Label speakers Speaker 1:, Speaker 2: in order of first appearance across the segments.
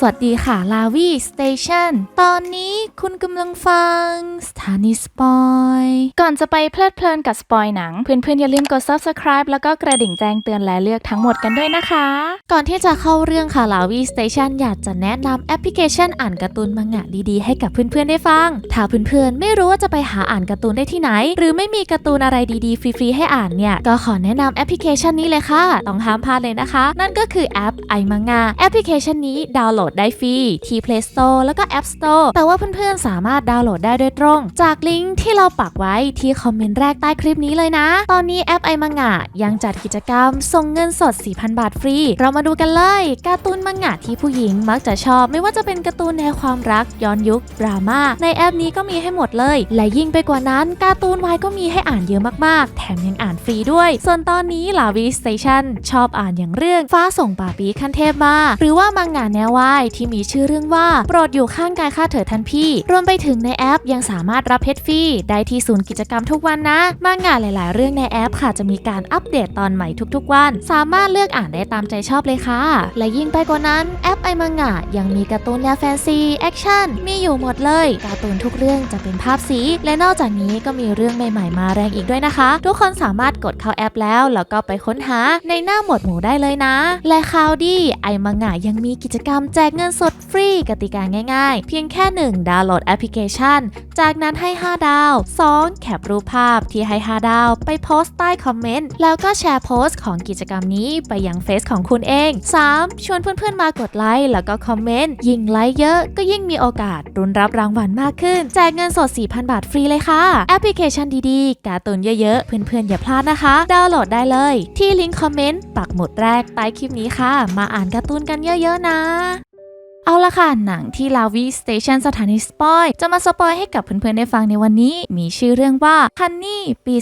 Speaker 1: สวัสดีค่ะ ลาวีสเตชันตอนนี้คุณกำลังฟัง สถานีสปอย ก่อนจะไปเพลิดเพลินกับสปอยหนัง เพื่อนๆ อย่าลืมกด Subscribe แล้วก็กระดิ่งแจ้งเตือนและเลือกทั้งหมดกันด้วยนะคะ ก่อนที่จะเข้าเรื่องค่ะ ลาวีสเตชันอยากจะแนะนำแอปพลิเคชันอ่านการ์ตูนมังงะดีๆ ให้กับเพื่อนๆ ได้ฟัง ถ้าเพื่อนๆ ไม่รู้ว่าจะไปหาอ่านการ์ตูนได้ที่ไหน หรือไม่มีการ์ตูนอะไรดีๆ ฟรีๆ ให้อ่านเนี่ย ก็ขอแนะนำแอปพลิเคชันนี้เลยค่ะ ต้องห้ามพลาดเลยนะคะ นั่นก็คือแอปไอมังงะแอปพลิเคชันนี้ดาวน์โหลดได้ฟรีที่ Play Store แล้วก็ App Store แต่ว่าเพื่อนๆ สามารถดาวน์โหลดได้โดยตรง จากลิงก์ที่เราปักไว้ที่คอมเมนต์แรกใต้คลิปนี้เลยนะ ตอนนี้แอปไอมังงะยังจัดกิจกรรมส่งเงินสด 4,000 บาทฟรี เรามาดูกันเลยการ์ตูนมังงะที่ผู้หญิงมักจะชอบ ไม่ว่าจะเป็นการ์ตูนแนวความรักย้อนยุคดราม่าในแอปนี้ก็มีให้หมดเลย และยิ่งไปกว่านั้นการ์ตูนวายก็มีให้อ่านเยอะมากๆ แถมยังอ่านฟรีด้วย ส่วนตอนนี้ลาวีสเตชันชอบอ่านอย่างเรื่องฟ้าส่งป่าปีขั้นเทพมา หรือว่ามังงะแนววายที่มีชื่อเรื่องว่าโปรดอยู่ข้างกายข้าเถิดทันพี่ รวมไปถึงในแอปยังสามารถรับเพชรฟรีได้ที่ศูนย์กิจกรรมทุกวันนะ มังงะหลาย ๆ เรื่องในแอปค่ะจะมีการอัปเดตตอนใหม่ทุกๆ วัน สามารถเลือกอ่านได้ตามใจชอบเลยค่ะ และยิ่งไปกว่านั้นแอปไอมังงะยังมีการ์ตูนแนวแฟนซีแอคชั่นมีอยู่หมดเลยการ์ตูนทุกเรื่องจะเป็นภาพสี และนอกจากนี้ก็มีเรื่องใหม่ ๆ มาแรงอีกด้วยนะคะ ทุกคนสามารถกดเข้าแอปแล้วแล้วก็ไปค้นหาในหน้าหมวดหมู่ได้เลยนะ และข่าวดีไอมังงะยังมีกิจกรรมแจกกเงินสดฟรีกติกาง่ายๆ เพียงแค่ 1 ดาวน์โหลดแอปพลิเคชัน จากนั้นให้ 5 ดาว 2 แคปรูปภาพที่ให้ 5 ดาว ไปโพสต์ใต้คอมเมนต์ แล้วก็แชร์โพสต์ของกิจกรรมนี้ไปยังเฟซของคุณเอง 3. ชวนเพื่อนๆมากดไลค์แล้วก็คอมเมนต์ ยิ่งไลค์เยอะก็ยิ่งมีโอกาสรุนรับรางวัลมากขึ้น แจกเงินสด 4,000 บาทฟรีเลยค่ะ แอปพลิเคชันดีๆ การ์ตูนเยอะๆ เพื่อนๆ อย่าพลาดนะคะ ดาวน์โหลดได้เลย ที่ลิงก์คอมเมนต์ปักหมุดแรกใต้คลิปนี้ค่ะ มาอ่านการ์ตูนกันเยอะๆนะ เอาละค่ะ หนังที่ลาวีสเตชันสถานีสปอย จะมาสปอยให้กับเพื่อนๆได้ฟังในวันนี้ มีชื่อเรื่องว่าฮันนี่ปี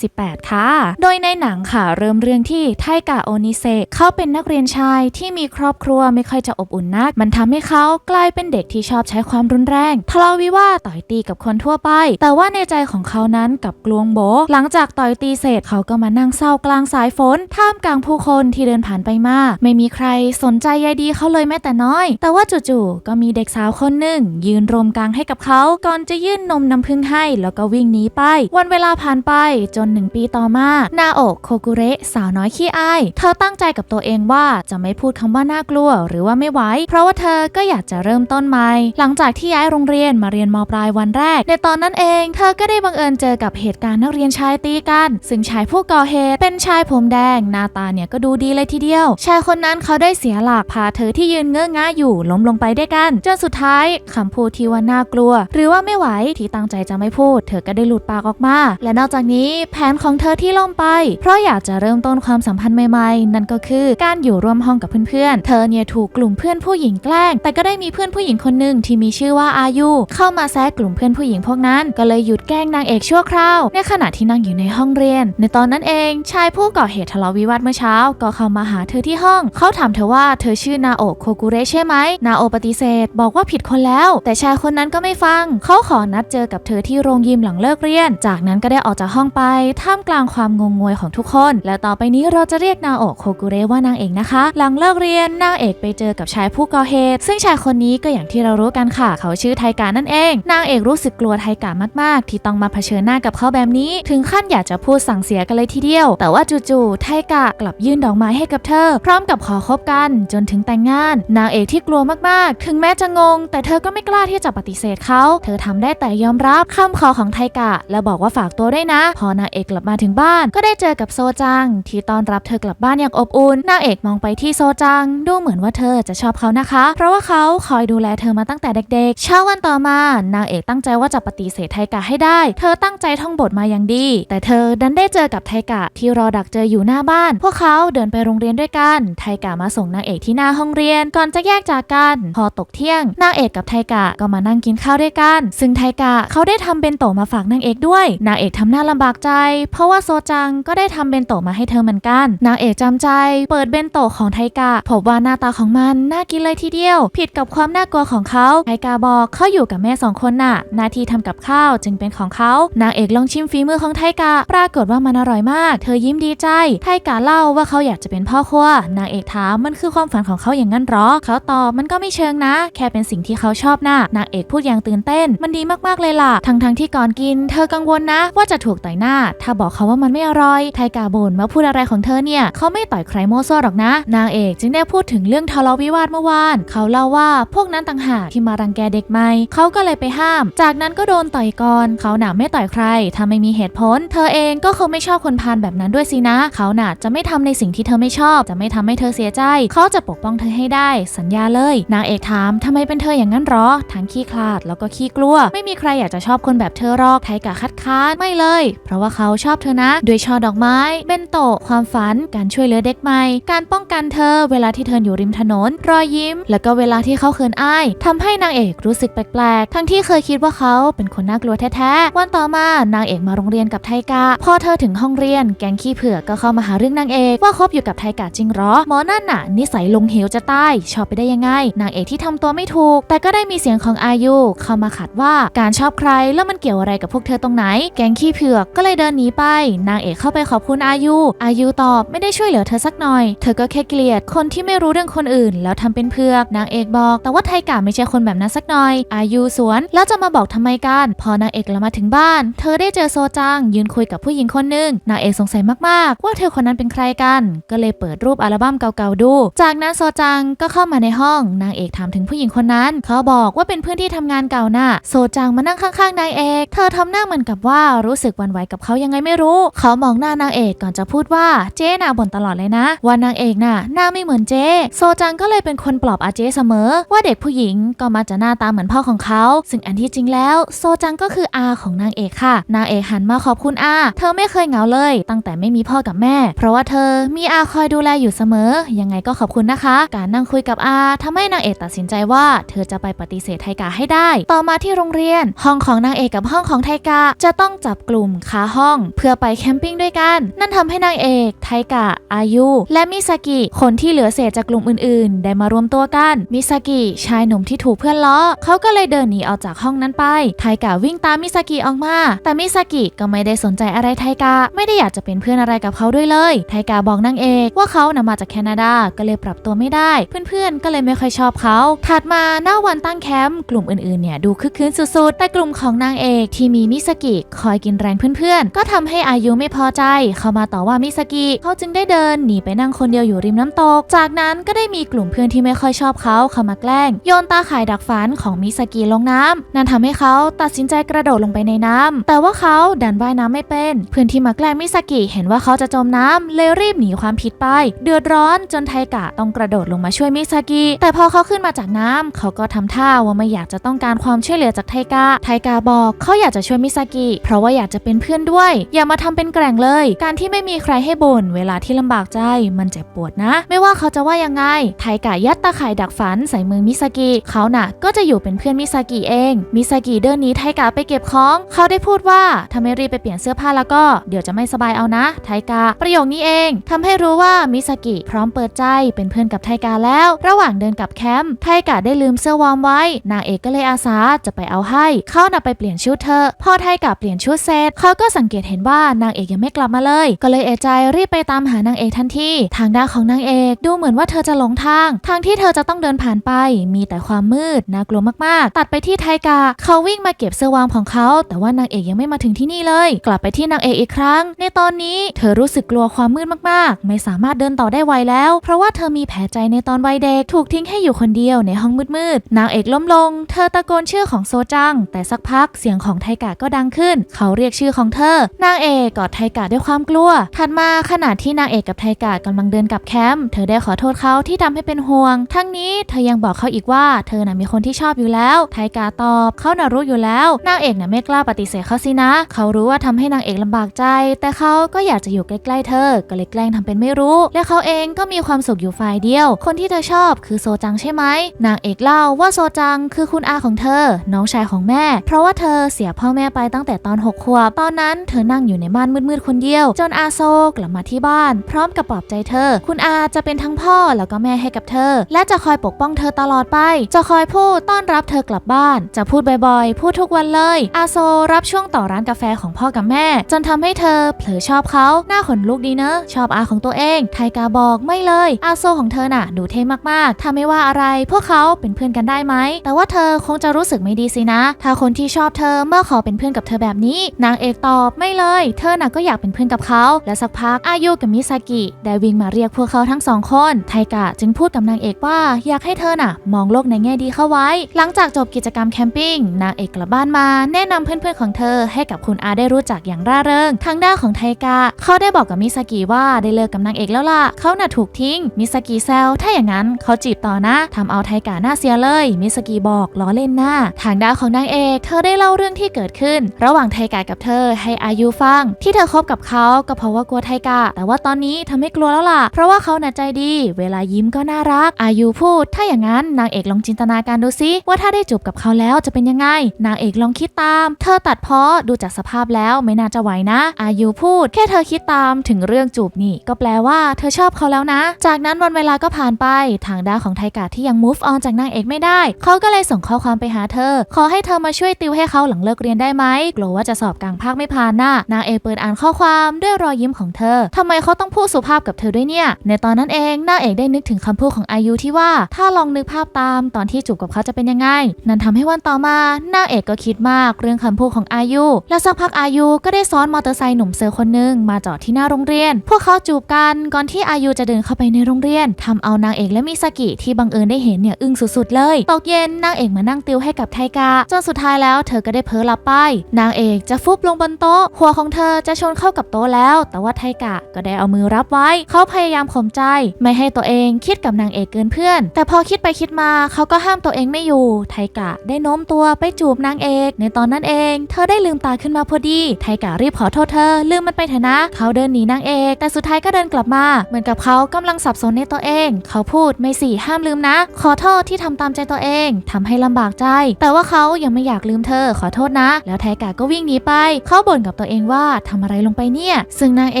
Speaker 1: 2018 ค่ะ โดยในหนังค่ะ เริ่มเรื่องที่ไทกะโอนิเซะเขาเป็นนักเรียนชายที่มีครอบครัวไม่ค่อยจะอบอุ่นนัก มันทำให้เขากลายเป็นเด็กที่ชอบใช้ความรุนแรงทะเลาะวิวาทต่อยตีกับคนทั่วไป แต่ว่าในใจของเขานั้นกลับกลวงโบ หลังจากต่อยตีเสร็จเขาก็มานั่งเศร้ากลางสายฝนท่ามกลางผู้คนที่เดินผ่านไปมาไม่มีใครสนใจใยดีเขาเลยแม้แต่น้อย แต่ว่าจู่ๆก็มีเด็กสาวคนหนึ่ง ยืนรวมกลางให้กับเขา ก่อนจะยื่นนมน้ำพึ่งให้ แล้วก็วิ่งหนีไป วันเวลาผ่านไปจนหนึ่งปีต่อมานาโอะโคกุเระสาวน้อยขี้อาย เธอตั้งใจกับตัวเองว่าจะไม่พูดคำว่าน่ากลัวหรือว่าไม่ไหวเพราะว่าเธอก็อยากจะเริ่มต้นใหม่ หลังจากที่ย้ายโรงเรียนมาเรียนมปลายวันแรก ในตอนนั้นเอง เธอก็ได้บังเอิญเจอกับเหตุการณ์นักเรียนชายตีกัน ซึ่งชายผู้ก่อเหตุเป็นชายผมแดง หน้าตาเนี่ยก็ดูดีเลยทีเดียว ชายคนนั้นเขาได้เสียหลักพาเธอที่ยืนเงื้อง้าอยู่ลมลงไปด้วยกัน จนสุดท้ายคำพูดที่ว่าน่ากลัว หรือว่าไม่ไหวที่ตั้งใจจะไม่พูด เธอก็ได้หลุดปากออกมา และนอกจากนี้แผนของเธอที่ล่มไป เพราะอยากจะเริ่มต้นความสัมพันธ์ใหม่ๆ นั่นก็คือการอยู่ร่วมห้องกับเพื่อนๆ เธอเนี่ยถูกกลุ่มเพื่อนผู้หญิงแกล้ง แต่ก็ได้มีเพื่อนผู้หญิงคนหนึ่งที่มีชื่อว่าอายุ เข้ามาแซะกลุ่มเพื่อนผู้หญิงพวกนั้น ก็เลยหยุดแกล้งนางเอกชั่วคราว ในขณะที่นั่งอยู่ในห้องเรียน ในตอนนั้นเองชายผู้ก่อเหตุทะเลาะวิวาทเมื่อเช้า ก็เข้ามาหาเธอที่ห้อง เขาถามเธอว่าเธอชื่อนาโอะโคกุเรใช่ไหมนาโอปฏิเสธ บอกว่าผิดคนแล้ว แต่ชายคนนั้นก็ไม่ฟัง เขาขอนัดเจอกับเธอที่โรงยิมหลังเลิกเรียน จากนั้นก็ได้ออกจากห้องไป ท่ามกลางความงงงวยของทุกคน และต่อไปนี้เราจะเรียกนาโอโคกุเระว่านางเอกนะคะ หลังเลิกเรียนนางเอกไปเจอกับชายผู้ก่อเหตุ ซึ่งชายคนนี้ก็อย่างที่เรารู้กันค่ะ เขาชื่อไทกานั่นเอง นางเอกรู้สึกกลัวไทกามาก ๆ ที่ต้องมาเผชิญหน้ากับเขาแบบนี้ ถึงขั้นอยากจะพูดสั่งเสียกันเลยทีเดียว แต่ว่าจู่ๆไทกากลับยื่นดอกไม้ให้กับเธอ พร้อมกับขอคบกัน จนถึงแต่งงาน นางเอกที่กลัวมากๆ ถึงแม้จะงง แต่เธอก็ไม่กล้าที่จะปฏิเสธเขา เธอทำได้แต่ยอมรับคำขอของไทกะ และบอกว่าฝากตัวด้วยนะ พอนางเอกกลับมาถึงบ้าน ก็ได้เจอกับโซจัง ที่ต้อนรับเธอกลับบ้านอย่างอบอุ่นนางเอกมองไปที่โซจัง ดูเหมือนว่าเธอจะชอบเขานะคะ เพราะว่าเขาคอยดูแลเธอมาตั้งแต่เด็ก ๆ เช้าวันต่อมานางเอกตั้งใจว่าจะปฏิเสธไทกะให้ได้ เธอตั้งใจท่องบทมาอย่างดี แต่เธอดันได้เจอกับไทกะที่รอดักเจออยู่หน้าบ้าน พวกเขาเดินไปโรงเรียนด้วยกัน ไทกะมาส่งนางเอกที่หน้าห้องเรียนก่อนจะแยกจากกันพอตกเที่ยงนางเอกกับไทกะก็มานั่งกินข้าวด้วยกัน ซึ่งไทกะเขาได้ทำเบนโตะมาฝากนางเอกด้วย นางเอกทำหน้าลำบากใจ เพราะว่าโซจังก็ได้ทำเบนโตะมาให้เธอเหมือนกัน นางเอกจำใจ เปิดเบนโตะของไทกะพบว่าหน้าตาของมันน่ากินเลยทีเดียว ผิดกับความน่ากลัวของเขาไทกะบอกเขาอยู่กับแม่สองคนน่ะ หน้าที่ทำกับข้าวจึงเป็นของเขา นางเอกลองชิมฝีมือของไทกะปรากฏว่ามันอร่อยมาก เธอยิ้มดีใจ ไทกะเล่าว่าเขาอยากจะเป็นพ่อครัวนางเอกถามมันคือความฝันของเขาอย่างนั้นหรอ เขาตอบมันก็ก็ไม่เชิงนะ แค่เป็นสิ่งที่เขาชอบนะนางเอกพูดอย่างตื่นเต้น มันดีมากๆเลยล่ะ ทั้งๆทที่ก่อนกิน เธอกังวลนะ ว่าจะถูกต่อยหน้า ถ้าบอกเขาว่ามันไม่อร่อย ไทกาบ่นว่าพูดอะไรของเธอเนี่ยเขาไม่ต่อยใครโม้ซ่วหรอกนะ นางเอกจึงได้พูดถึงเรื่องทะเลาะวิวาทเมื่อวาน เขาเล่าว่าพวกนั้นต่างหากที่มารังแกเด็กใหม่เขาก็เลยไปห้าม จากนั้นก็โดนต่อยก่อนเขาหนาไม่ต่อยใครถ้าไม่มีเหตุผล เธอเองก็คงไม่ชอบคนพาลแบบนั้นด้วยสินะ เขาหนาจะไม่ทำในสิ่งที่เธอไม่ชอบ จะไม่ทำให้เธอเสียใจ เขาจะปกป้องเธอให้ได้ สัญญาเลยนางเอกถามทำไมเป็นเธออย่างนั้นหรอ ทั้งขี้คลาดแล้วก็ขี้กลัว ไม่มีใครอยากจะชอบคนแบบเธอหรอกไทกะคัดค้านไม่เลย เพราะว่าเขาชอบเธอนะ ด้วยช่อดอกไม้ เบนโตะความฝัน การช่วยเหลือเด็กใหม่ การป้องกันเธอ เวลาที่เธออยู่ริมถนน รอยยิ้ม แล้วก็เวลาที่เขาเขินอายทำให้นางเอกรู้สึกแปลกๆ ทั้งที่เคยคิดว่าเขาเป็นคนน่ากลัวแท้ๆ วันต่อมานางเอกมาโรงเรียนกับไทกะพอเธอถึงห้องเรียน แกงขี้เผือกก็เข้ามาหาเรื่องนางเอกว่าคบอยู่กับไทกะจริงหรอหมอนั่นน่ะนิสัยลงเหวจะตายชอบไปได้ยังไงนางเอกที่ทำตัวไม่ถูก แต่ก็ได้มีเสียงของอายุเข้ามาขัดว่าการชอบใครแล้วมันเกี่ยวอะไรกับพวกเธอตรงไหน แกงขี้เผือกก็เลยเดินหนีไป นางเอกเข้าไปขอบคุณอายุ อายุตอบไม่ได้ช่วยเหลือเธอสักหน่อย เธอก็แค่เกลียดคนที่ไม่รู้เรื่องคนอื่น แล้วทำเป็นเพือก นางเอกบอก แต่ว่าไทกะไม่ใช่คนแบบนั้นสักหน่อย อายุสวน แล้วจะมาบอกทำไมกัน พอนางเอกกลับมาถึงบ้าน เธอได้เจอโซจังยืนคุยกับผู้หญิงคนหนึ่งนางเอกสงสัยมากๆ ว่าเธอคนนั้นเป็นใครกัน ก็เลยเปิดรูปอัลบั้มเก่าๆดู จากนั้นโซจังก็เข้ามาในห้องนางเอกถามถึงผู้หญิงคนนั้น เขาบอกว่าเป็นเพื่อนที่ทำงานเก่าน่ะโซจังมานั่งข้างๆนางเอก เธอทำหน้าเหมือนกับว่ารู้สึกวันไหวกับเขายังไงไม่รู้ เขามองหน้านางเอกก่อนจะพูดว่าเจ๊น่ะบ่นตลอดเลยนะว่านางเอกน่ะหน้าไม่เหมือนเจ๊โซจังก็เลยเป็นคนปลอบอาเจ๊เสมอ ว่าเด็กผู้หญิงก็มาจะหน้าตาเหมือนพ่อของเขา ซึ่งอันที่จริงแล้ว โซจังก็คืออาของนางเอกค่ะ นางเอกหันมาขอบคุณอา เธอไม่เคยเหงาเลย ตั้งแต่ไม่มีพ่อกับแม่ เพราะว่าเธอมีอาคอยดูแลอยู่เสมอ ยังไงก็ขอบคุณนะคะ การนั่งคุยกับอาทำให้นางเอกตัดสินใจว่าเธอจะไปปฏิเสธไทกาให้ได้ ต่อมาที่โรงเรียน ห้องของนางเอกกับห้องของไทกาจะต้องจับกลุ่มค้าห้อง เพื่อไปแคมปิ้งด้วยกัน นั่นทำให้นางเอกไทกะอายุ และมิซากิคนที่เหลือเศษจากกลุ่มอื่น ๆ ได้มารวมตัวกันมิซากิชายหนุ่มที่ถูกเพื่อนล้อเขาก็เลยเดินหนีออกจากห้องนั้นไปไทกะวิ่งตามมิซากิออกมา แต่มิซากิก็ไม่ได้สนใจอะไรไทกะไม่ได้อยากจะเป็นเพื่อนอะไรกับเขาด้วยเลย ไทกะบอกนางเอกว่าเขานำมาจากแคนาดาก็เลยปรับตัวไม่ได้ เพื่อนๆก็เลยไม่ค่อยชอบเขา ถัดมาหน้าวันตั้งแคมป์กลุ่มอื่นๆเนี่ยดูคึกคืนสุดๆ แต่กลุ่มของนางเอกที่มีมิซากิคอยกินแรงเพื่อนๆ ก็ทำให้อายุไม่พอใจ เข้ามาต่อว่ามิซากิ เขาจึงได้เดินหนีไปนั่งคนเดียวอยู่ริมน้ำตก จากนั้นก็ได้มีกลุ่มเพื่อนที่ไม่ค่อยชอบเขาเข้ามาแกล้ง โยนตาข่ายดักฝันของมิซากิลงน้ำนั่นทำให้เขาตัดสินใจกระโดดลงไปในน้ำแต่ว่าเขาดันว่ายน้ำไม่เป็น เพื่อนที่มาแกล้งมิซากิเห็นว่าเขาจะจมน้ำเลยรีบหนีความผิดไป เดือดร้อนจนไทกะต้องกระโดดลงมาช่วยมิซากิ แต่พออเขาขึ้นมาจากน้ำเขาก็ทำท่าว่าไม่อยากจะต้องการความช่วยเหลือจากไทกะไทกะบอกเขาอยากจะช่วยมิซากิ เพราะว่าอยากจะเป็นเพื่อนด้วย อย่ามาทำเป็นแกร่งเลย การที่ไม่มีใครให้บ่นเวลาที่ลำบากใจ มันเจ็บปวดนะ ไม่ว่าเขาจะว่ายังไง ไทกะยัดตาข่ายดักฝันใส่มือมิซากิ เขาน่ะ ก็จะอยู่เป็นเพื่อนมิซากิเอง มิซากิเดินหนีไทกะไปเก็บของ เขาได้พูดว่าถ้าไม่รีบไปเปลี่ยนเสื้อผ้าแล้วก็เดี๋ยวจะไม่สบายเอานะ ไทกะประโยคนี้เองทำให้รู้ว่ามิซากิพร้อมเปิดใจเป็นเพื่อนกับไทกะแล้ว ระหว่างเดินกลับแคมป์ไทกะได้ลืมเสื้อวอร์มไว้ นางเอกก็เลยอาสาจะไปเอาให้ เขาน่ะไปเปลี่ยนชุดเธอ พอไทกะเปลี่ยนชุดเสร็จเขาก็สังเกตเห็นว่านางเอกยังไม่กลับมาเลย ก็เลยเอใจรีบไปตามหานางเอกทันที ทางด้านของนางเอกดูเหมือนว่าเธอจะหลงทาง ทางที่เธอจะต้องเดินผ่านไป มีแต่ความมืดน่ากลัวมากๆ ตัดไปที่ไทกะเขาวิ่งมาเก็บเสื้อวอร์มของเขา แต่ว่านางเอกยังไม่มาถึงที่นี่เลย กลับไปที่นางเอกอีกครั้ง ในตอนนี้เธอรู้สึกกลัวความมืดมากๆ ไม่สามารถเดินต่อได้ไวแล้ว เพราะว่าเธอมีแผลใจในตอนวัยเด็กถูกทิ้งให้อยู่คนเดียวในห้องมืดๆ นางเอกล้มลง เธอตะโกนชื่อของโซจัง แต่สักพักเสียงของไทกะก็ดังขึ้น เขาเรียกชื่อของเธอ นางเอกกอดไทกะด้วยความกลัว ถัดมาขณะที่นางเอกกับไทกะกำลังเดินกลับแคมป์เธอได้ขอโทษเขาที่ทำให้เป็นห่วง ทั้งนี้เธอยังบอกเขาอีกว่าเธอน่ะมีคนที่ชอบอยู่แล้ว ไทกะตอบเขาน่ะรู้อยู่แล้ว นางเอกน่ะไม่กล้าปฏิเสธเขาสินะ เขารู้ว่าทำให้นางเอกลำบากใจ แต่เขาก็อยากจะอยู่ใกล้ๆเธอ ก็เลยแกล้งทำเป็นไม่รู้ และเขาเองก็มีความสุขอยู่ฝ่ายเดียว คนที่เธอชอบคือโซจังใช่ไหม นางเอกเล่าว่าโซจังคือคุณอาของเธอ น้องชายของแม่ เพราะว่าเธอเสียพ่อแม่ไปตั้งแต่ตอน6ขวบ ตอนนั้นเธอนั่งอยู่ในบ้านมืดๆคนเดียว จนอาโซกลับมาที่บ้าน พร้อมกับปลอบใจเธอ คุณอาจะเป็นทั้งพ่อแล้วก็แม่ให้กับเธอ และจะคอยปกป้องเธอตลอดไป จะคอยพูดต้อนรับเธอกลับบ้าน จะพูดบ่อยๆ พูดทุกวันเลย อาโซรับช่วงต่อร้านกาแฟของพ่อกับแม่ จนทำให้เธอเผลอชอบเขาหน้าขนลุกดีเนอะชอบอาของตัวเอง ไทกาบอกไม่เลย อาโซของเธอน่ะ ดูเท่มากๆถ้าไม่ว่าอะไรพวกเขาเป็นเพื่อนกันได้ไหม แต่ว่าเธอคงจะรู้สึกไม่ดีสินะ ถ้าคนที่ชอบเธอเมื่อขอเป็นเพื่อนกับเธอแบบนี้ นางเอกตอบไม่เลย เธอน่ะก็อยากเป็นเพื่อนกับเขา และสักพักอายุกับมิซากิได้วิ่งมาเรียกพวกเขาทั้งสองคน ไทกะจึงพูดกับนางเอกว่าอยากให้เธอน่ะ มองโลกในแง่ดีเข้าไว้ หลังจากจบกิจกรรมแคมปิ้งนางเอกกลับบ้านมา แนะนำเพื่อนๆของเธอให้กับคุณอาได้รู้จักอย่างร่าเริง ทางด้านของไทกะเขาได้บอกกับมิซากิว่าได้เลิกกับนางเอกแล้วล่ะเขาน่ะถูกทิ้งมิซากิแซวถ้าอย่างนั้นเขาจีบต่อนะทำเอาไทกะหน้าเสียเลย มิซากิบอกล้อเล่นหน้า ทางด้านของนางเอกเธอได้เล่าเรื่องที่เกิดขึ้น ระหว่างไทกะกับเธอให้อายุฟัง ที่เธอคบกับเขาก็เพราะว่ากลัวไทกะแต่ว่าตอนนี้เธอไม่กลัวแล้วล่ะ เพราะว่าเขาน่ะใจดี เวลายิ้มก็น่ารัก อายุพูด ถ้าอย่างนั้นนางเอกลองจินตนาการดูซิว่าถ้าได้จูบกับเขาแล้วจะเป็นยังไง นางเอกลองคิดตาม เธอตัดเพาะดูจากสภาพแล้วไม่น่าจะไหวนะ อายุพูด แค่เธอคิดตามถึงเรื่องจูบนี่ ก็แปลว่าเธอชอบเขาแล้วนะ จากนั้นวันเวลาก็ผ่านไปทางด้านของไทกาะที่ยัง move on จากนางเอกไม่ได้ เขาก็เลยส่งข้อความไปหาเธอ ขอให้เธอมาช่วยติวให้เขาหลังเลิกเรียนได้ไหมกลัวว่าจะสอบกลางภาคไม่ผ่านน่ะนางเอกเปิดอ่านข้อความด้วยรอยยิ้มของเธอทำไมเขาต้องพูดสุภาพกับเธอด้วยเนี่ย ในตอนนั้นเองนางเอกได้นึกถึงคำพูดของอายุที่ว่า ถ้าลองนึกภาพตามตอนที่จูบกับเขาจะเป็นยังไง นั่นทำให้วันต่อมานางเอกก็คิดมากเรื่องคำพูดของอายุ และสักพักอายุก็ได้ซ้อนมอเตอร์ไซค์หนุ่มเซอร์คนหนึ่งมาจอดที่หน้าโรงเรียน พวกเขาจูบกันก่อนที่อายุจะเดินเข้าไปในโรงเรียนทำเอานางเอกและมิซากิที่บังเอิญได้เห็นเนี่ยอึ้งสุดๆเลยตกเย็นนางเอกมานั่งติวให้กับไทกาจนสุดท้ายแล้วเธอก็ได้เพ้อหลับไป นางเอกจะฟุบลงบนโต๊ะ หัวของเธอจะชนเข้ากับโต๊ะแล้ว แต่ว่าไทกะก็ได้เอามือรับไว้ เขาพยายามข่มใจ ไม่ให้ตัวเองคิดกับนางเอกเกินเพื่อน แต่พอคิดไปคิดมาเขาก็ห้ามตัวเองไม่อยู่ ไทกะได้โน้มตัวไปจูบนางเอก ในตอนนั้นเอง เธอได้ลืมตาขึ้นมาพอดี ไทกะรีบขอโทษเธอ ลืมมันไปเถอะนะ เขาเดินหนีนางเอก แต่สุดท้ายก็เดินกลับมา เหมือนกับเขากำลังสับสนในตัวเอง เขาพูดไม่สิห้ามลืมนะ ขอโทษที่ทำตามใจตัวเองทำให้ลำบากใจ แต่ว่าเขายังไม่อยากลืมเธอ ขอโทษนะ แล้วไทกะก็วิ่งหนีไป เขาบ่นกับตัวเองว่าทำอะไรลงไปเนี่ย ซึ่งนางเ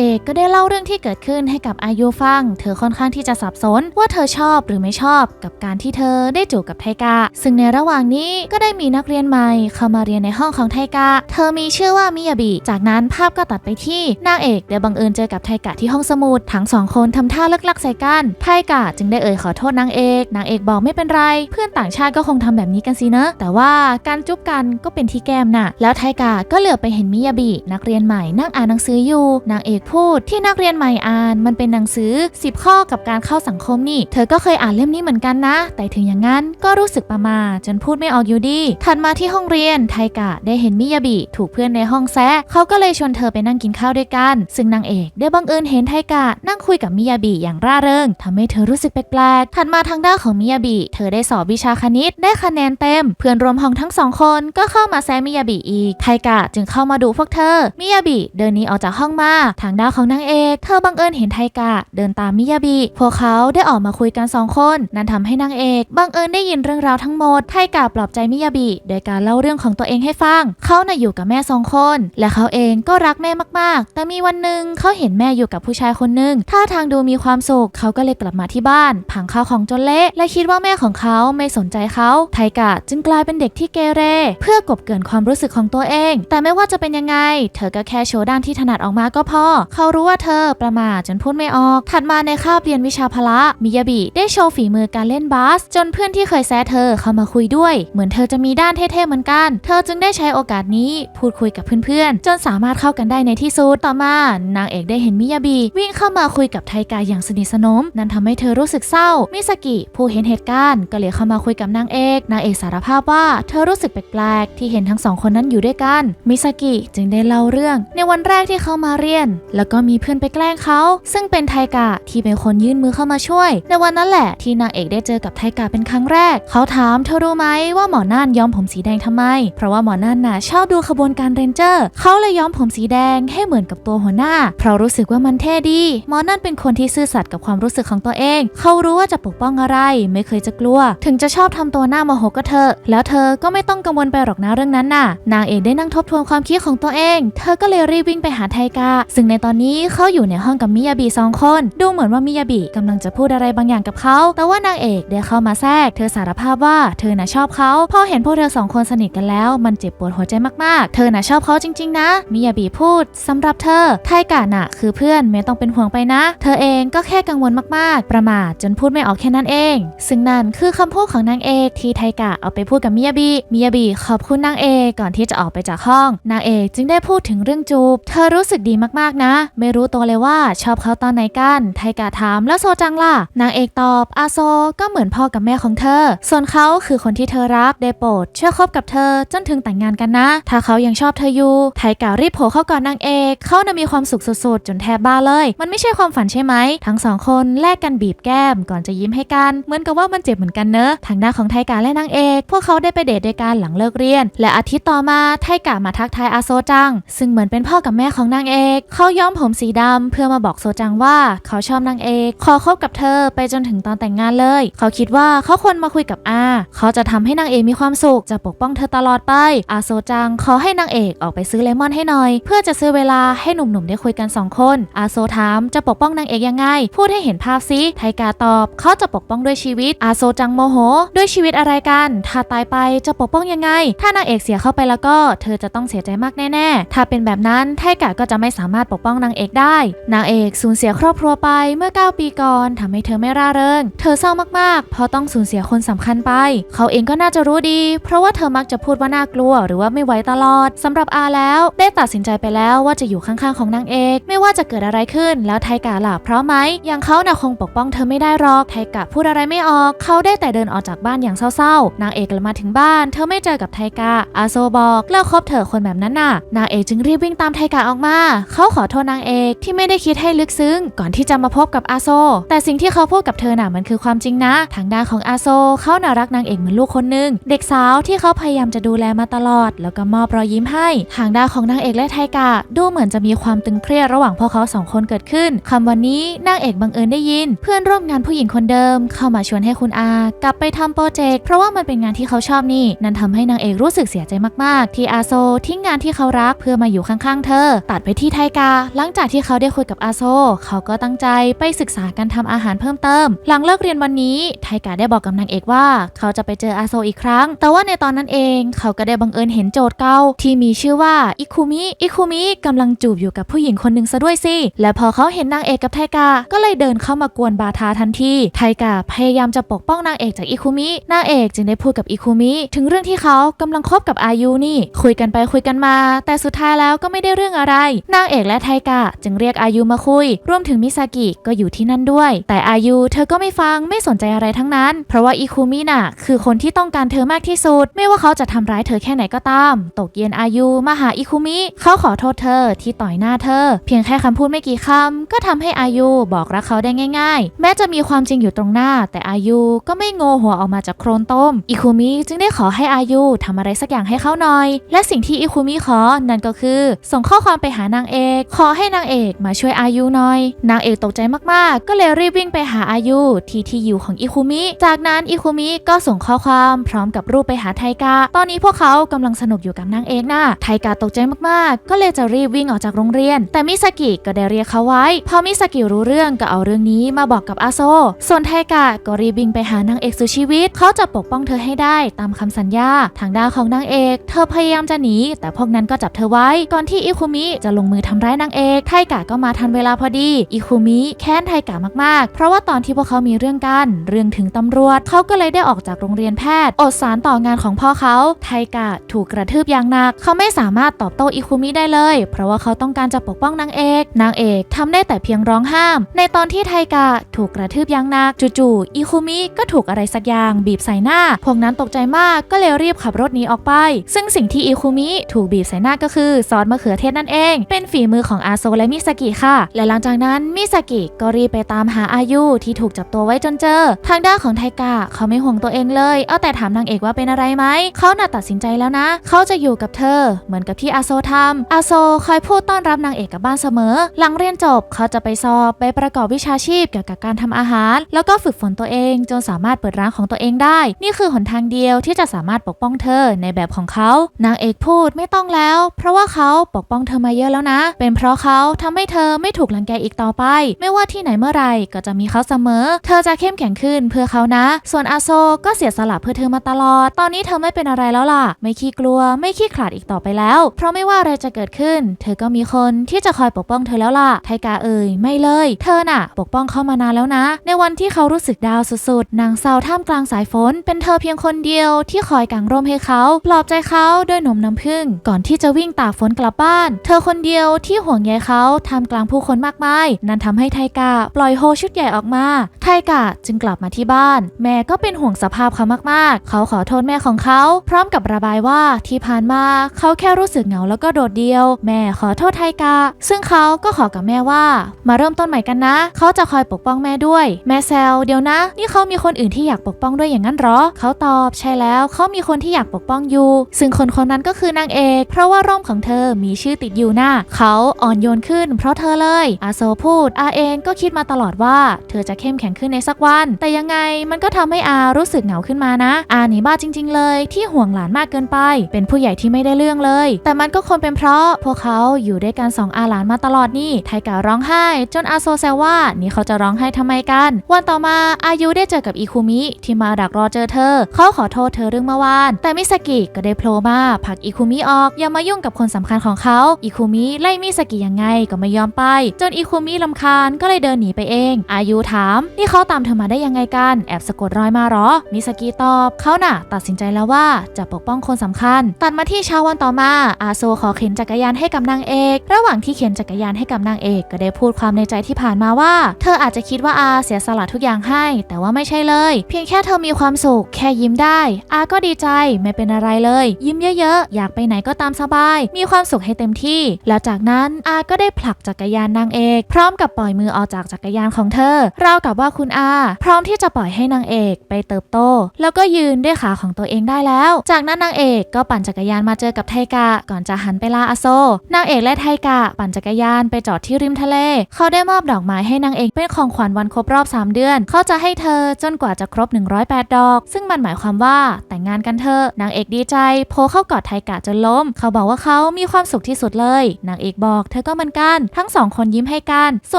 Speaker 1: อกก็ได้เล่าเรื่องที่เกิดขึ้นให้กับอายุฟัง เธอค่อนข้างที่จะสับสนว่าเธอชอบหรือไม่ชอบกับการที่เธอได้จูบกับไทกะ ซึ่งในระหว่างนี้ก็ได้มีนักเรียนใหม่เข้ามาเรียนในห้องของไทกะ เธอมีชื่อว่ามิยาบิ จากนั้นภาพก็ตัดไปที่นางเอกได้บังเอิญเจอกับไทกะที่ห้องสมุด ทั้งสองคนทำท่าเลิกลักใส่กัน ไทกะจึงได้เอ่ยขอโทษนางเอกนางเอกบอกไม่เป็นไร เพื่อนต่างชาติก็คงทำแบบนี้กันสินะ แต่ว่าการจุ๊บกันก็เป็นที่แก้มน่ะ แล้วไทกะก็เหลือไปเห็นมิยาบินักเรียนใหม่นั่งอ่านหนังสืออยู่ นางเอกพูดที่นักเรียนใหม่อ่าน มันเป็นหนังสือ 10 ข้อกับการเข้าสังคมนี่ เธอก็เคยอ่านเล่มนี้เหมือนกันนะ แต่ถึงอย่างนั้นก็รู้สึกประมาจนพูดไม่ออกอยู่ดี ถัดมาที่ห้องเรียนไทกะได้เห็นมิยาบิถูกเพื่อนในห้องแซะเขาก็เลยชวนเธอไปนั่งกินข้าวด้วยกัน ซึ่งนางเอกได้บังเอิญเห็นไทกะนั่งคุยกับมิยาบิอย่างร่าเริงทำให้เธอรู้สึกแปลกๆถัดมาทางด้านของมิยาบิ เธอได้สอบวิชาคณิตได้คะแนนเต็ม เพื่อนรวมห้องทั้งสองคนก็เข้ามาแซะมิยาบิอีกไทกะจึงเข้ามาดูพวกเธอ มิยาบิเดินหนีออกจากห้องมา ทางด้านของนางเอก เธอบังเอิญเห็นไทกะเดินตามมิยาบิ พวกเขาได้ออกมาคุยกันสองคน นั่นทำให้นางเอกบังเอิญได้ยินเรื่องราวทั้งหมด ไทกะปลอบใจมิยาบิโดยการเล่าเรื่องของตัวเองให้ฟัง เขาน่ะอยู่กับแม่สองคน และเขาเองก็รักแม่มากๆ แต่มีวันหนึ่งเขาเห็นแม่อยู่กับผู้ชายคนหนึ่งท่าทางดูมีความสุข เขาก็เลยกลับมาที่บ้าน ผังข้าวของจนเละและคิดว่าแม่ของเขาไม่สนใจเขา ไทกะจึงกลายเป็นเด็กที่เกเร เพื่อกบเกลื่อนความรู้สึกของตัวเอง แต่ไม่ว่าจะเป็นยังไง เธอก็แค่โชว์ด้านที่ถนัดออกมาก็พอ เขารู้ว่าเธอประมาทจนพูดไม่ออก ถัดมาในคาบเรียนวิชาพละมิยาบิได้โชว์ฝีมือการเล่นบาส จนเพื่อนที่เคยแซะเธอเข้ามาคุยด้วย เหมือนเธอจะมีด้านเท่ๆเหมือนกัน เธอจึงได้ใช้โอกาสนี้พูดคุยกับเพื่อนๆ จนสามารถเข้ากันได้ในที่สุด ต่อมานางเอกได้เห็นมิยาบิวิ่งเข้ามาคุยกับไทกาอย่างสนิทสนม นั่นทำให้เธอรู้สึกเศร้า มิสกิผู้เห็นเหตุการณ์ก็เลยเข้ามาคุยกับนางเอก นางเอกสารภาพว่าเธอรู้สึกแปลกๆที่เห็นทั้งสองคนนั้นอยู่ด้วยกัน มิสกิจึงได้เล่าเรื่อง ในวันแรกที่เขามาเรียน แล้วก็มีเพื่อนไปแกล้งเขา ซึ่งเป็นไทกะที่เป็นคนยื่นมือเข้ามาช่วย ในวันนั้นแหละที่นางเอกได้เจอกับไทกะเป็นครั้งแรก เขาถามเธอรู้ไหมว่าหมอน่านย้อมผมสีแดงทำไม เพราะว่าหมอน่านน่ะชอบดูขบวนการเรนเจอร์ เขาเลยย้อมผมสีแดงให้เหมือนกับตัวหัวหน้า เพราะรู้สึกว่ามันเท่ดี หมอนั่นเป็นคนที่ซื่อสัตย์กับความรู้สึกของตัวเอง เขารู้ว่าจะปกป้องอะไรไม่เคยจะกลัว ถึงจะชอบทำตัวหน้าโมโหก็เถอะ แล้วเธอก็ไม่ต้องกังวลไปหรอกนะเรื่องนั้นน่ะ นางเอกได้นั่งทบทวนความคิดของตัวเอง เธอก็เลยรีบวิ่งไปหาไทกา ซึ่งในตอนนี้เขาอยู่ในห้องกับมิยาบิสองคน ดูเหมือนว่ามิยาบิกำลังจะพูดอะไรบางอย่างกับเขา แต่ว่านางเอกได้เข้ามาแทรก เธอสารภาพว่าเธอน่ะชอบเขา พอเห็นพวกเธอสองคนสนิทกันแล้ว มันเจ็บปวดหัวใจมากๆ เธอน่ะชอบเขาจริง ๆ นะ มิยาบิพูดสำหรับเธอ ไทกาน่ะ คือเพื่อนไม่ต้องเป็นห่วงไปนะ เธอเองก็แค่กังวลมากๆ ประมาทจนพูดไม่ออกแค่นั้นเองซึ่งนั่นคือคำพูดของนางเอกที่ไทกะเอาไปพูดกับมิยาบิมิยาบิขอบคุณนางเอกก่อนที่จะออกไปจากห้อง นางเอกจึงได้พูดถึงเรื่องจูบ เธอรู้สึกดีมากๆนะ ไม่รู้ตัวเลยว่าชอบเขาตอนไหนกันไทกะถามแล้วโซจังล่ะ นางเอกตอบอาโซก็เหมือนพ่อกับแม่ของเธอ ส่วนเขาคือคนที่เธอรักได้โปรดช่วยคบกับเธอจนถึงแต่งงานกันนะ ถ้าเขายังชอบเธออยู่ไทกะรีบโผล่เข้ากอดนางเอกเขาน่ะมีความสุขสุดๆจนแทบบ้าเลย มันไม่ใช่ความฝันใช่ไหมทั้งสองคนแลกกันบีบแก้มก่อนจะยิ้มให้กันเหมือนกับว่ามันเจ็บเหมือนกันเนอะทางด้านของไทกะและนางเอก พวกเขาได้ไปเดทด้วยกันหลังเลิกเรียน และอาทิตย์ต่อมาไทกะมาทักทายอาโซจัง ซึ่งเหมือนเป็นพ่อกับแม่ของนางเอก เขาย้อมผมสีดำเพื่อมาบอกโซจังว่าเขาชอบนางเอก ขอคบกับเธอไปจนถึงตอนแต่งงานเลย เขาคิดว่าเขาควรมาคุยกับอาเขาจะทำให้นางเอกมีความสุขจะปกป้องเธอตลอดไป อาโซจังขอให้นางเอกออกไปซื้อเลมอนให้หน่อย เพื่อจะซื้อเวลาให้หนุ่มๆได้คุยกันสองคน อาโซถามจะปกป้องนางเอกยังไง พูดให้เห็นภาพซิไทกาตอบ เขาจะปกป้องด้วยชีวิต อาโซจังโมโห ด้วยชีวิตอะไรกัน ถ้าตายไปจะปกป้องยังไง ถ้านางเอกเสียเข้าไปแล้วก็เธอจะต้องเสียใจมากแน่ๆ ถ้าเป็นแบบนั้นไทกาก็จะไม่สามารถปกป้องนางเอกได้ นางเอกสูญเสียครอบครัวไปเมื่อ 9 ปีก่อนทำให้เธอไม่ร่าเริง เธอเศร้ามากๆ เพราะต้องสูญเสียคนสำคัญไป เขาเองก็น่าจะรู้ดี เพราะว่าเธอมักจะพูดว่าน่ากลัวหรือว่าไม่ไหวตลอดสำหรับอาแล้วได้ตัดสินใจไปแล้วว่าจะอยู่ข้างๆของนางเอก ไม่ว่าจะเกิดอะไรขึ้น แล้วไทกาล่ะเพราะไหมอย่างเขาน่ะคงปกป้องเธอไม่ได้หรอกไทกาพูดอะไรไม่ออกเขาได้แต่เดินออกจากบ้านอย่างเศร้าๆ นางเอกกลับมาถึงบ้าน เธอไม่เจอกับไทกาอาโซบอกเลิกคบเธอคนแบบนั้นน่ะ นางเอกจึงรีบวิ่งตามไทกาออกมา เขาขอโทษนางเอกที่ไม่ได้คิดให้ลึกซึ้ง ก่อนที่จะมาพบกับอาโซ แต่สิ่งที่เขาพูดกับเธอน่ะมันคือความจริงนะ ทางด้านของอาโซเขาน่ารักนางเอกเหมือนลูกคนหนึ่งเด็กสาวที่เขาพยายามจะดูแลมาตลอด แล้วก็มอบรอยยิ้มให้ ทางด้านของนางเอกและไทกาดูเหมือนจะมีความตึงเครียดระหว่างพวกเขาสองคนเกิดขึ้นคำวันนี้นางเอกบังเอิญได้ยิน เพื่อนร่วมงานผู้หญิงคนเดิมเข้ามาชวนให้คุณอากลับไปทำโปรเจกต์เพราะว่ามันเป็นงานที่เขาชอบนี่ นั่นทำให้นางเอกรู้สึกเสียใจมากๆ ที่อาโซทิ้งงานที่เขารักเพื่อมาอยู่ข้างๆ เธอ ตัดไปที่ไทกา หลังจากที่เขาได้คุยกับอาโซ เขาก็ตั้งใจไปศึกษาการทำอาหารเพิ่มเติม หลังเลิกเรียนวันนี้ไทกาได้บอกกับนางเอกว่า เขาจะไปเจออาโซอีกครั้ง แต่ว่าในตอนนั้นเองเขาก็ได้บังเอิญเห็นโจทย์เก่าที่มีชื่อว่าอิคุมิอิคุมิกำลังจูบอยู่กับผู้หญิงคนหนึ่งซะด้วยสิและพอเขาเห็นนางเอกกับไทกาก็เลยเดินเข้ามากวนบาทาทันทีไทกาพพยายามจะปกป้องนางเอกจากอิคุมินางเอกจึงได้พูดกับอิคุมิถึงเรื่องที่เขากำลังคบกับอายุนี่ คุยกันไปคุยกันมา แต่สุดท้ายแล้วก็ไม่ได้เรื่องอะไร นางเอกและไทกาจึงเรียกอายุมาคุย รวมถึงมิซากิก็อยู่ที่นั่นด้วย แต่อายุเธอก็ไม่ฟังไม่สนใจอะไรทั้งนั้น เพราะว่าอิคุมิน่ะคือคนที่ต้องการเธอมากที่สุด ไม่ว่าเขาจะทำร้ายเธอแค่ไหนก็ตาม ตกเย็นอายุมาหาอิคุมิเขาขอโทษเธอที่ต่อยหน้าเธอ เพียงแค่คำพูดไม่กี่คำก็ทำให้อายุบอกรักเขาได้ง่าย ๆ แม้จะมีความจริงอยู่ตรงหน้าแต่อายุก็ไม่โงหัวออกมาจากโครนต้ม อิคุมิจึงได้ขอให้อายุทำอะไรสักอย่างให้เขาหน่อย และสิ่งที่อิคุมิขอนั่นก็คือ ส่งข้อความไปหานางเอก ขอให้นางเอกมาช่วยอายุหน่อย นางเอกตกใจมากๆ ก็เลยรีบวิ่งไปหาอายุที่ที่อยู่ของอิคุมิ จากนั้นอิคุมิก็ส่งข้อความพร้อมกับรูปไปหาไทกา ตอนนี้พวกเขากำลังสนุกอยู่กับนางเอกน่ะไทกาตกใจมากๆ ก็เลยจะรีบวิ่งออกจากโรงเรียน แต่มิซากิก็ได้เรียกเขาไว้ พอมิซากิรู้เรื่องก็เอาเรื่องนี้มาบอกกับอาโซ ส่วนไทกาก็รีบวิ่งไปหานางเอกสุดชีวิต เขาจะปกป้องเธอให้ได้ตามคำสัญญา ทางด้านของนางเอก เธอพยายามจะหนี แต่พวกนั้นก็จับเธอไว้ ก่อนที่อิคุมิจะลงมือทำร้ายนางเอก ไทกาก็มาทันเวลาพอดี อิคุมิแค้นไทกามาก ๆ เพราะว่าตอนที่พวกเขามีเรื่องกัน เรื่องถึงตำรวจ เขาก็เลยได้ออกจากโรงเรียนแพทย์ อดสารต่องานของพ่อเขา ไทกาถูกกระทืบอย่างหนัก เขาไม่สามารถตอบโต้อิคุมิได้เลย เพราะว่าเขาต้องการจะปกป้องนางเอก นางเอกทำได้แต่เพียงร้องห้าม ในตอนที่ไทกาถูกกระทืบอย่างหนักจู่อิคุมิก็ถูกอะไรสักอย่างบีบใส่หน้า พวกนั้นตกใจมากก็เลยรีบขับรถหนีออกไป ซึ่งสิ่งที่อิคุมิถูกบีบใส่หน้าก็คือซอสมะเขือเทศนั่นเอง เป็นฝีมือของอาโซและมิซากิค่ะ และหลังจากนั้นมิซากิก็รีบไปตามหาอายุที่ถูกจับตัวไว้จนเจอ ทางด้านของไทกาเขาไม่ห่วงตัวเองเลย เอาแต่ถามนางเอกว่าเป็นอะไรไหม เขาน่ะตัดสินใจแล้วนะ เขาจะอยู่กับเธอ เหมือนกับที่อาโซทำอาโซคอยพูดต้อนรับนางเอกกลับบ้านเสมอ หลังเรียนจบเขาจะไปสอบไปประกอบวิชาชีพเกี่ยวกับการทำอาหาร แล้วก็ฝึกฝนตัวเองจนสามารถเปิดร้านของตัวเองได้ นี่คือหนทางเดียวที่จะสามารถปกป้องเธอในแบบของเขา นางเอกพูดไม่ต้องแล้ว เพราะว่าเขาปกป้องเธอมาเยอะแล้วนะ เป็นเพราะเขาทำให้เธอไม่ถูกลังแกอีกต่อไป ไม่ว่าที่ไหนเมื่อไหร่ก็จะมีเขาเสมอ เธอจะเข้มแข็งขึ้นเพื่อเขานะ ส่วนอาโซก็เสียสละเพื่อเธอมาตลอด ตอนนี้เธอไม่เป็นอะไรแล้วล่ะ ไม่ขี้กลัว ไม่ขี้ขลาดอีกต่อไปแล้ว เพราะไม่ว่าอะไรจะเกิดขึ้น เธอก็มีคนที่จะคอยปกป้องเธอแล้วล่ะ ไทกาเอ่ยไม่เลย เธอน่ะ ปกป้องเขามานานแล้วนะ ในวันที่เขารู้สึกกดาวสุดๆนางเศร้าท่ามกลางสายฝน เป็นเธอเพียงคนเดียวที่คอยกางร่มให้เขาปลอบใจเขาด้วยนมน้ำผึ้งก่อนที่จะวิ่งตากฝนกลับบ้าน เธอคนเดียวที่ห่วงใยเขาท่ามกลางผู้คนมากมาย นั่นทำให้ไทกาปล่อยโฮชุดใหญ่ออกมา ไทกาจึงกลับมาที่บ้าน แม่ก็เป็นห่วงสภาพเขามากๆ เขาขอโทษแม่ของเขา พร้อมกับระบายว่าที่ผ่านมาเขาแค่รู้สึกเหงาแล้วก็โดดเดี่ยว แม่ขอโทษไทกาซึ่งเขาก็ขอกับแม่ว่า มาเริ่มต้นใหม่กันนะ เขาจะคอยปกป้องแม่ด้วย แม่แซวเดี๋ยวนะ นี่เขามีคนอื่นที่อยากปกป้องด้วยอย่างนั้นหรอ เขาตอบใช่แล้วเขามีคนที่อยากปกป้องอยู่ ซึ่งคนคนนั้นก็คือนางเอก เพราะว่าร่มของเธอมีชื่อติดอยู่หน้าเขาอ่อนโยนขึ้น เพราะเธอเลยอาโซพูดอาเองก็คิดมาตลอดว่า เธอจะเข้มแข็งขึ้นในสักวัน แต่ยังไงมันก็ทำให้อารู้สึกเหงาขึ้นมานะ อาหนีบ้าจริง ๆ เลยที่ห่วงหลานมากเกินไป เป็นผู้ใหญ่ที่ไม่ได้เรื่องเลย แต่มันก็คงเป็นเพราะ พวกเขาอยู่ด้วยกันสองอาหลานมาตลอดนี่ไทการ้องไห้ จนอาโซแซวว่านี่เขาจะร้องไห้ทำไมกัน วันต่อมาอายุได้เจอกับอิคุมิที่มาดักรอเจอเธอ เขาขอโทษเธอเรื่องเมื่อวาน แต่มิสกิก็ได้โผล่มาผลักอิคุมิออก อย่ามายุ่งกับคนสำคัญของเขา อิคุมิไล่มิสกิยังไงก็ไม่ยอมไป จนอิคุมิลำคาญก็เลยเดินหนีไปเอง อายุถาม นี่เขาตามเธอมาได้ยังไงกัน แอบสะกดรอยมาหรอ มิสกิตอบ เขาน่ะ ตัดสินใจแล้วว่าจะปกป้องคนสำคัญ ตัดมาที่เช้าวันต่อมา อาโซขอเข็นจักรยานให้กับนางเอก ระหว่างที่เข็นจักรยานให้กับนางเอกก็ได้พูดความในใจที่ผ่านมาว่า เธออาจจะคิดว่าอาเสียสละทุกอย่างให้แต่ว่าไม่ใช่เลย เพียงแค่เธอมีความสุข แค่ยิ้มได้ อาก็ดีใจไม่เป็นอะไรเลย ยิ้มเยอะๆ อยากไปไหนก็ตามสบาย มีความสุขให้เต็มที่ แล้วจากนั้นอาก็ได้ผลักจักรยานนางเอก พร้อมกับปล่อยมือออกจากจักรยานของเธอราวกับว่าคุณอา พร้อมที่จะปล่อยให้นางเอกไปเติบโต แล้วก็ยืนด้วยขาของตัวเองได้แล้ว จากนั้นนางเอกก็ปั่นจักรยานมาเจอกับไทกะก่อนจะหันไปลาอาโซนางเอกและไทกะปั่นจักรยานไปจอดที่ริมทะเล เขาได้มอบดอกไม้ให้นางเอกเป็นของขวัญวันครบรอบ 3 เดือน เขาจะะให้เธอจนกว่าจะครบ 108 ดอก ซึ่งมันหมายความว่าแต่งงานกันเถอะนางเอกดีใจ โพเข้ากอดไทกะจนล้ม เขาบอกว่าเขามีความสุขที่สุดเลยนางเอกบอก เธอก็เหมือนกัน ทั้งสองคนยิ้มให้กัน ส่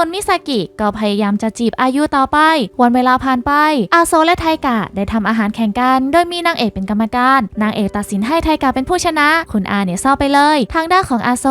Speaker 1: วนมิซากิก็พยายามจะจีบอายุต่อไป วันเวลาผ่านไป อาโซและไทกะได้ทำอาหารแข่งกัน โดยมีนางเอกเป็นกรรมการ นางเอกตัดสินให้ไทกะเป็นผู้ชนะ คุณอาเนี่ยเศร้าไปเลย ทางด้านของอาโซ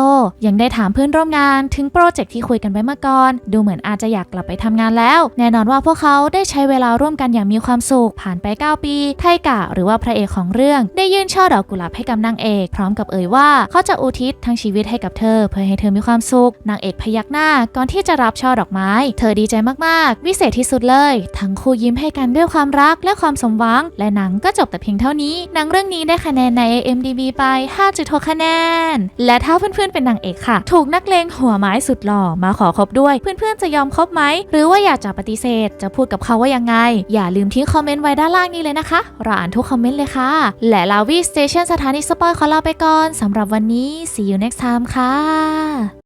Speaker 1: ยังได้ถามเพื่อนร่วมงาน ถึงโปรเจกต์ที่คุยกันไว้เมื่อก่อน ดูเหมือนอาจจะอยากกลับไปทำงานแล้ว แน่นอนว่าพวกเขาได้ใช้้เวลาร่วมกันอย่างมีความสุขผ่านไป 9 ปี ไทกะหรือว่าพระเอกของเรื่อง ได้ยื่นช่อดอกกุหลาบให้กับนางเอก พร้อมกับเอ่ยว่าเขาจะอุทิศทั้งชีวิตให้กับเธอ เพื่อให้เธอมีความสุข นางเอกพยักหน้าก่อนที่จะรับช่อดอกไม้ เธอดีใจมากๆ วิเศษที่สุดเลย ทั้งคู่ยิ้มให้กันด้วยความรักและความสมหวัง และหนังก็จบแต่เพียงเท่านี้หนังเรื่องนี้ได้คะแนนใน IMDb ไป 5.6 คะแนน และถ้าเพื่อนๆเป็นนางเอกค่ะ ถูกนักเลงหัวไม้สุดหล่อมาขอคบด้วย เพื่อนๆจะยอมคบไหม หรือว่าอยากจะปฏิเสธ จะพูดกับเขาว่าว่ายังไง อย่าลืมทิ้งคอมเมนต์ไว้ด้านล่างนี้เลยนะคะเราอ่านทุกคอมเมนต์เลยค่ะ และลาวีสเตชันสถานีสปอยขอลาไปก่อนสำหรับวันนี้ see you next time ค่ะ